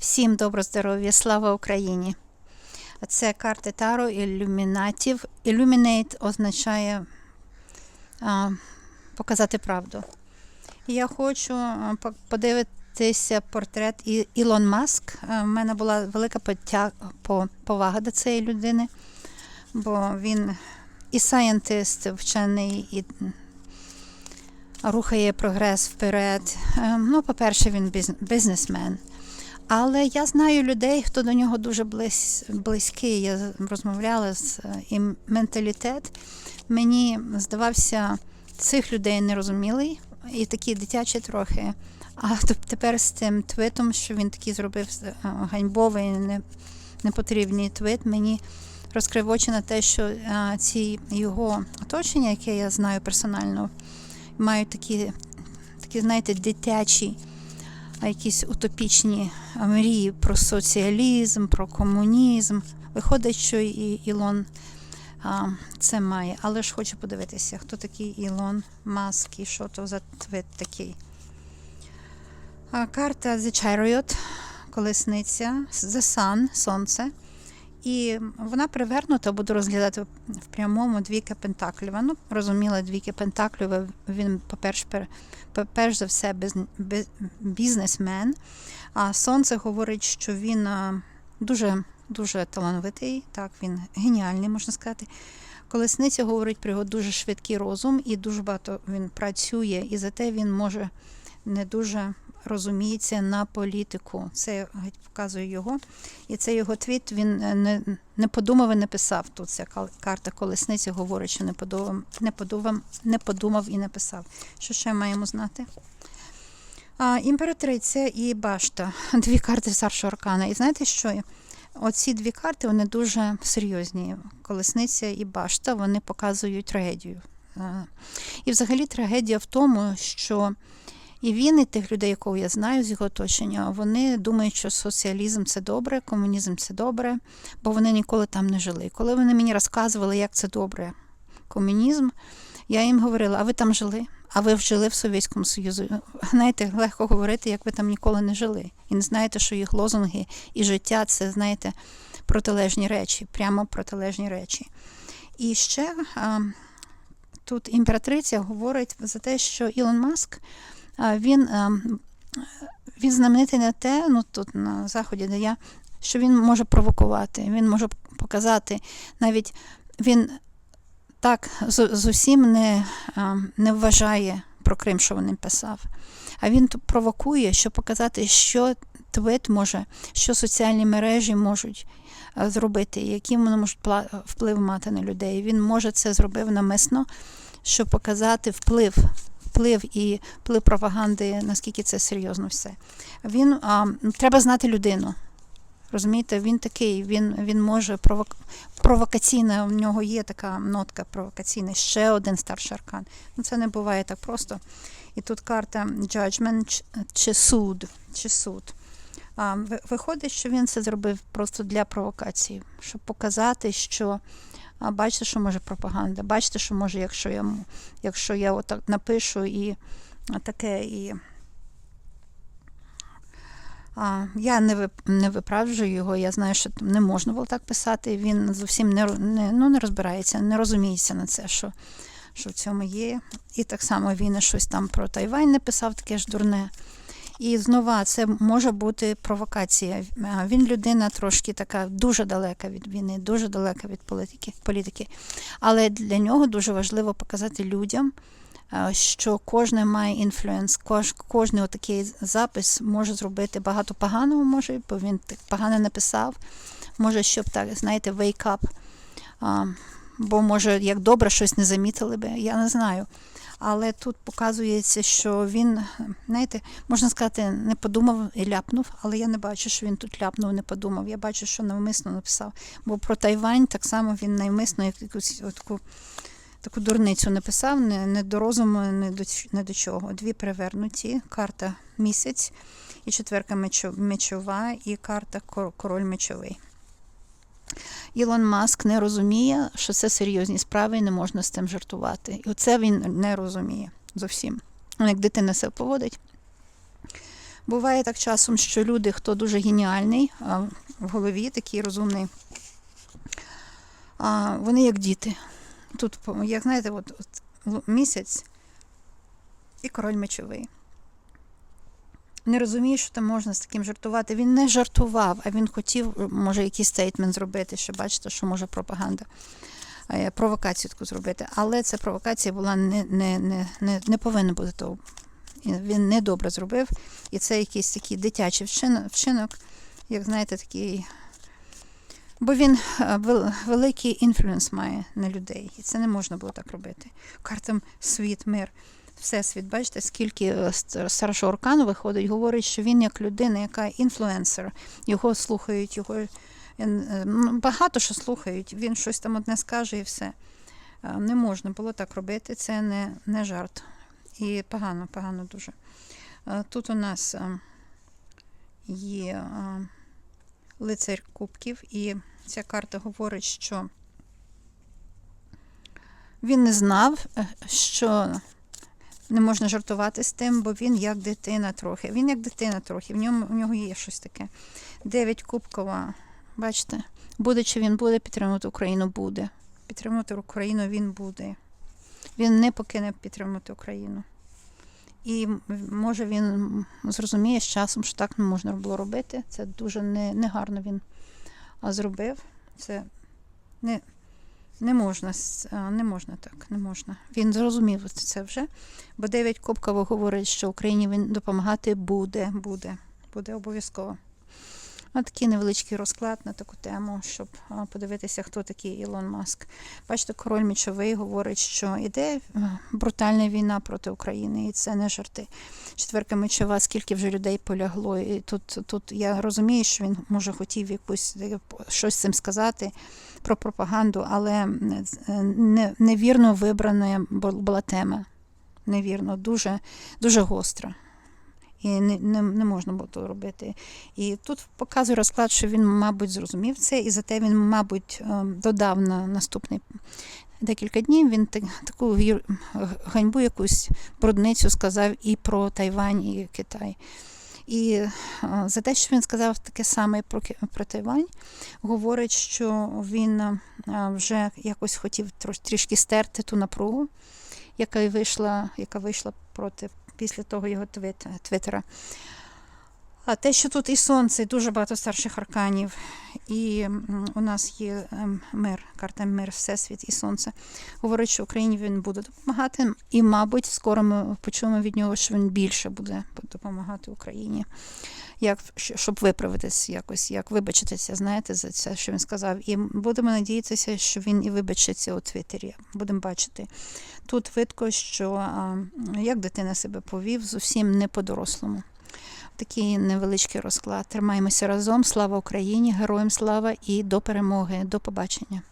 Всім добро здоров'я, слава Україні! Це карти Таро ілюмінатів. Illuminate означає а, показати правду. Я хочу подивитися портрет Ілон Маск. У мене була велика потя- по- повага до цієї людини, бо він і сайентист, вчений, і рухає прогрес вперед. Е, Ну, по-перше, він біз- бізнесмен. Але я знаю людей, хто до нього дуже близь, близький. Я розмовляла з і менталітет. Мені здавався цих людей нерозумілий і такий дитячий трохи. А теп- тепер з тим твитом, що він такий зробив е, ганьбовий, не, непотрібний твит, мені розкрив очі на те, що е, ці його оточення, яке я знаю персонально, мають такі, такі знаєте, дитячі а якісь утопічні мрії про соціалізм, про комунізм. Виходить, що і Ілон а, це має. Але ж хочу подивитися, хто такий Ілон Маск і що то за твит такий. А, карта The Chariot, колесниця, The Sun, сонце. І вона привернута, буду розглядати в прямому двійка Пентаклів. Ну, розуміла, двійки Пентаклів, він, по-перше, перш за все, біз, біз- бізнесмен. А сонце говорить, що він дуже, дуже талановитий, так, він геніальний, можна сказати. Колесниця говорить про його дуже швидкий розум і дуже багато він працює, і зате він може не дуже розуміється на політику. Це геть показує його. І це його твіт. Він е, не, не подумав і не писав. Тут ця карта колесниці говорить, що не подумав, не подумав, не подумав і не писав. Що ще маємо знати? А, імператриця і башта. Дві карти старшого аркана. І знаєте що? Оці дві карти вони дуже серйозні. Колесниця і башта вони показують трагедію. І взагалі трагедія в тому, що і він, і тих людей, якого я знаю з його оточення, вони думають, що соціалізм це добре, комунізм це добре, бо вони ніколи там не жили. Коли вони мені розказували, як це добре, комунізм, я їм говорила, а ви там жили? А ви жили в Совєтському Союзі? Знаєте, легко говорити, як ви там ніколи не жили. І не знаєте, що їх лозунги і життя це, знаєте, протилежні речі, прямо протилежні речі. І ще тут імператриця говорить за те, що Ілон Маск він, він знаменитий на те, ну тут на заході, де я, що він може провокувати, він може показати, навіть він так з, з усім не, не вважає про Крим, що він писав. А він провокує, щоб показати, що твит може, що соціальні мережі можуть зробити, який вони можуть вплив мати на людей. Він може це зробив намисно, щоб показати вплив, вплив і вплив пропаганди, наскільки це серйозно все. Він а, треба знати людину. Розумієте, він такий, він, він може провок... провокаційна, у нього є така нотка провокаційна, ще один старший аркан. Ну, це не буває так просто. І тут карта judgment чи- суд. Чи суд. А, виходить, що він це зробив просто для провокації, щоб показати, що а, бачите, що може пропаганда, бачите, що може, якщо я, якщо я отак напишу і таке, і а, я не, вип, не виправджую його, я знаю, що не можна було так писати. Він зовсім не, не, ну, не розбирається, не розуміється на це, що, що в цьому є. І так само він щось там про Тайвань написав, таке ж дурне. І знову це може бути провокація. Він людина трошки така дуже далека від війни, дуже далека від політики. політики. Але для нього дуже важливо показати людям, що кожен має інфлюенс, кож, кожний отакий запис може зробити багато поганого, може, бо він так погано написав. Може, щоб так, знаєте, wake up. Бо може, як добре щось не замітили би, я не знаю. Але тут показується, що він, знаєте, можна сказати, не подумав і ляпнув, але я не бачу, що він тут ляпнув, не подумав. Я бачу, що навмисно написав. Бо про Тайвань так само він навмисно якусь таку, таку дурницю написав, не, не до розуму, не до, не до чого. Дві перевернуті, карта місяць і четверка мечо- мечова, і карта кор- король мечовий. Ілон Маск не розуміє, що це серйозні справи і не можна з тим жартувати. І оце він не розуміє зовсім. Як дитина себе поводить. Буває так часом, що люди, хто дуже геніальний, в голові такий розумний, вони як діти. Тут, як знаєте, от, от місяць і король мечовий. Не розуміє, що там можна з таким жартувати. Він не жартував, а він хотів, може, якийсь стейтмент зробити, що бачите, що може пропаганда, е, провокацію таку зробити. Але ця провокація була не, не, не, не, не повинна бути того. Він недобре зробив. І це якийсь такий дитячий вчинок, вчинок як знаєте, такий. Бо він е, великий інфлюенс має на людей. І це не можна було так робити. Картам світ, мир, всесвіт. Бачите, скільки е, старшого аркану виходить, говорить, що він як людина, яка інфлюенсер. Його слухають, його е, е, ну, багато що слухають. Він щось там одне скаже і все. Не можна було так робити, це не, не жарт. І погано, погано дуже. Тут у нас є е, лицар кубків, і ця карта говорить, що він не знав, що не можна жартувати з тим, бо він як дитина трохи. Він як дитина трохи, в ньому в нього є щось таке. Дев'ять кубкова. Бачите, буде чи він буде підтримувати Україну, буде. Підтримувати Україну він буде. Він не покине підтримувати Україну. І може він зрозуміє з часом, що так не можна було робити. Це дуже не, негарно він зробив. Це не, не можна, не можна так, не можна. Він зрозумів це вже. Бо дев'ять Копкова говорить, що Україні він допомагати буде, буде, буде обов'язково. Ось такий невеличкий розклад на таку тему, щоб подивитися, хто такий Ілон Маск. Бачите, король мічовий говорить, що іде е, брутальна війна проти України, і це не жарти. Четверка мечова, скільки вже людей полягло. І тут, тут я розумію, що він може хотів якусь е, щось цим сказати про пропаганду, але е, не, невірно вибрана була тема. Невірно, дуже, дуже гостра. І не, не, не можна було робити. І тут показує розклад, що він, мабуть, зрозумів це, і зате він, мабуть, е, додав на наступний декілька днів. Він так- таку ганьбу, якусь брудницю сказав і про Тайвань, і Китай. І е, за те, що він сказав таке саме про, про Тайвань, говорить, що він е, вже якось хотів трішки стерти ту напругу, яка вийшла, яка вийшла проти після того його твіт, твіттера. А те, що тут і сонце, і дуже багато старших арканів, і у нас є ем, мир, карта мир, всесвіт і сонце. Говорить, що Україні він буде допомагати, і, мабуть, скоро ми почуємо від нього, що він більше буде допомагати Україні, як, щоб виправитись якось, як вибачитися, знаєте, за це, що він сказав. І будемо надіятися, що він і вибачиться у Твіттері. Будемо бачити. Тут видко, що як дитина себе повів, зовсім не по-дорослому. Такий невеличкий розклад. Тримаємося разом. Слава Україні, героям слава і до перемоги. До побачення.